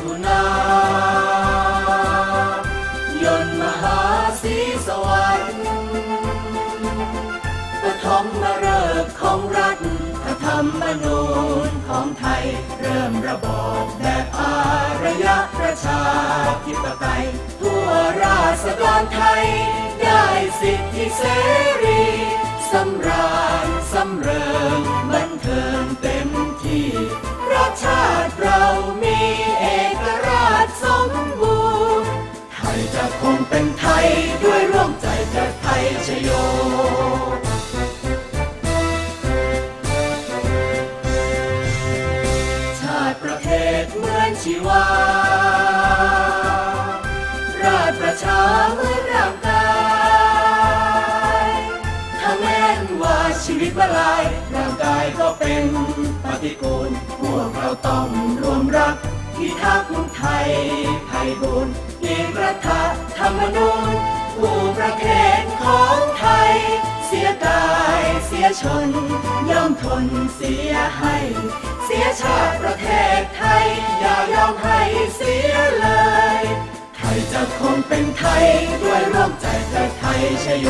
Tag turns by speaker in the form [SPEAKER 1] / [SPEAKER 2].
[SPEAKER 1] ถุนายนมหาสีสวรรค์ปฐมมาเริกของรัฐพระธรรมนูญของไทย เริ่มระบอบแบบอารยะประชาธิปไตยทั่วราษฎรไทย ได้สิทธิเสรีสำราญสำเริง จะคงเป็นไทย ด้วยร่วมใจเกิดไทยชโยชาติประเทศเหมือนชีวา ราชประชาเหมือนร่างกายถ้าแม้นว่าชีวิตวลายร่างกายก็เป็นปฏิกูลพวกเราต้องรวมรักที่ทักไทยไพบูร ณ์อีกรัฐธรรมนูญผู้ประเทศของไทย เสียกายเสียชน ย่อมทนเสียให้ เสียชาติประเทศไทย อย่ายอมให้เสียเลย ไทยจะคงเป็นไทย ด้วยร่วมใจเกิดไทยชโย